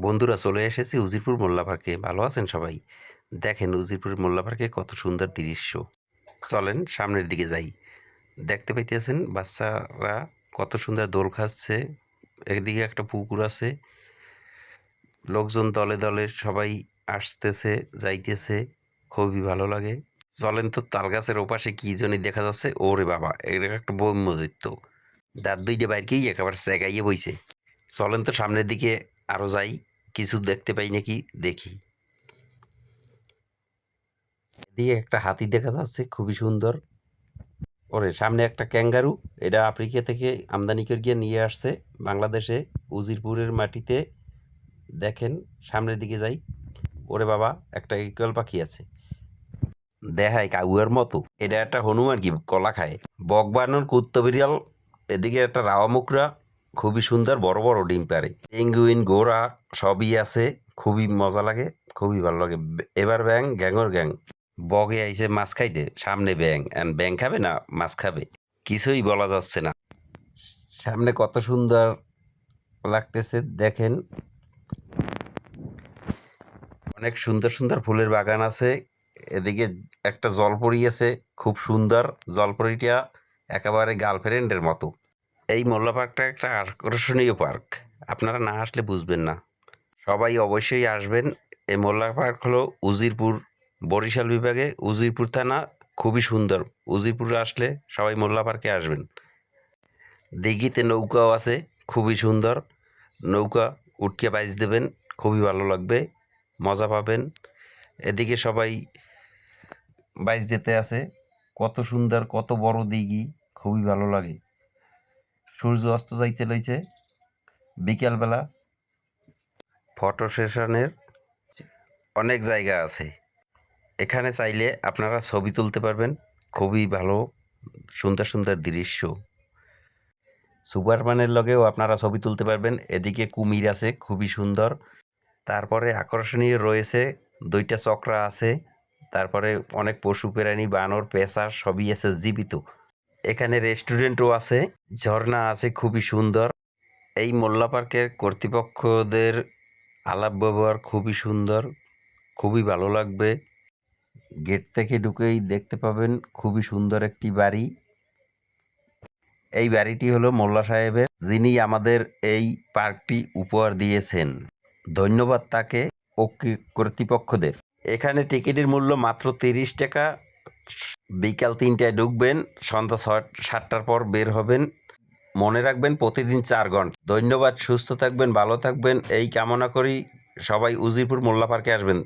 বন্ধুরা চলে এসেছি উজিরপুর মোল্লা পার্কে। ভালো আছেন সবাই? দেখেন উজিরপুর মোল্লা পার্কে কত সুন্দর দৃশ্য। চলেন সামনের দিকে যাই। দেখতে পাইতেছেন বাচ্চারা কত সুন্দর দোল খাচ্ছে। একদিকে একটা পুকুর আছে। লোকজন দলে দলে সবাই আসতেছে, যাইতেছে। খুবই ভালো লাগে। চলেন তো তাল গাছের ওপাশে কি জানি দেখা যাচ্ছে। ওরে বাবা এটা একটা ব্রহ্মদৈত্য। দাঁত দুইটা বাইরকেই একেবারে সেগাইয়ে বইছে। চলেন তো সামনের দিকে আরও যাই। কিছু দেখতে পাই নাকি? দেখি। এদিকে একটা হাতি দেখা যাচ্ছে, খুবই সুন্দর। ওরে, সামনে একটা ক্যাঙ্গারু, এটা আফ্রিকা থেকে আমদানি করে গিয়ে নিয়ে আসছে বাংলাদেশে, উজিরপুরের মাটিতে। দেখেন, সামনের দিকে যাই। ওরে বাবা, একটা ইকল পাখি আছে। দেখায় কাউয়ার মতো। এটা একটা হনুমান কি, কলা খায়। বক বানর এদিকে একটা রাওয়া মুখরা। খুবই সুন্দর, বড় বড় ডিম পারে পেঙ্গুইন গোড়া সবই আছে, খুবই মজা লাগে, খুবই ভালো লাগে। এবার ব্যাং গ্যাংর গ্যাং। বগে আইছে মাছ খাইতে, সামনে ব্যাং। অ্যান্ড ব্যাং খাবে না, মাছ খাবে? কিছুই বলা যাচ্ছে না। সামনে কত সুন্দর লাগতেছে, দেখেন। অনেক সুন্দর সুন্দর ফুলের বাগান আছে। এদিকে একটা জলপরি আছে, খুব সুন্দর। জলপরিটা একেবারে গার্লফ্রেন্ডের মতো। এই মোল্লা পার্কটা একটা আকর্ষণীয় পার্ক। আপনারা না আসলে বুঝবেন না। সবাই অবশ্যই আসবেন। এই মোল্লা পার্ক হলো উজিরপুর, বরিশাল বিভাগে উজিরপুর থানা, খুবই সুন্দর। উজিরপুরে আসলে সবাই মোল্লা পার্কে আসবেন। দিঘিতে নৌকাও আছে, খুবই সুন্দর। নৌকা উঠকে বাইজ দেবেন, খুবই ভালো লাগবে, মজা পাবেন। এদিকে সবাই বাইজ দিতে আছে। কত সুন্দর, কত বড় দিঘি, খুবই ভালো লাগে। সূর্য অস্ত যাইতে লইছে। বিকেলবেলা ফটো সেশনের অনেক জায়গা আছে। এখানে চাইলে আপনারা ছবি তুলতে পারবেন। খুবই ভালো, সুন্দর সুন্দর দৃশ্য। সুপারম্যানের লগেও আপনারা ছবি তুলতে পারবেন। এদিকে কুমির আছে, খুবই সুন্দর। তারপরে আকর্ষণীয় রয়েছে, দুইটা চক্রা আছে। তারপরে অনেক পশু, প্রাণী, বানর, পেঁচা সবই আছে জীবিত। এখানে রেস্টুরেন্টও আছে। ঝর্ণা আছে, খুবই সুন্দর। এই মোল্লা পার্কের কর্তৃপক্ষদের আলাপ ব্যবহার খুবই সুন্দর, খুবই ভালো লাগবে। গেট থেকে ঢুকেই দেখতে পাবেন খুবই সুন্দর একটি বাড়ি। এই বাড়িটি হলো মোল্লা সাহেবের, যিনি আমাদের এই পার্কটি উপহার দিয়েছেন। ধন্যবাদ তাকে, ও কর্তৃপক্ষদের। এখানে টিকিটের মূল্য মাত্র তিরিশ টাকা বিকাল তিনটায় ঢুকবেন, সন্ধ্যা ছয় সাতটার পর বের হবেন। মনে রাখবেন প্রতিদিন চার ঘণ্টা। ধন্যবাদ, সুস্থ থাকবেন, ভালো থাকবেন। এই কামনা করি সবাই উজিরপুর মোল্লা পার্কে আসবেন।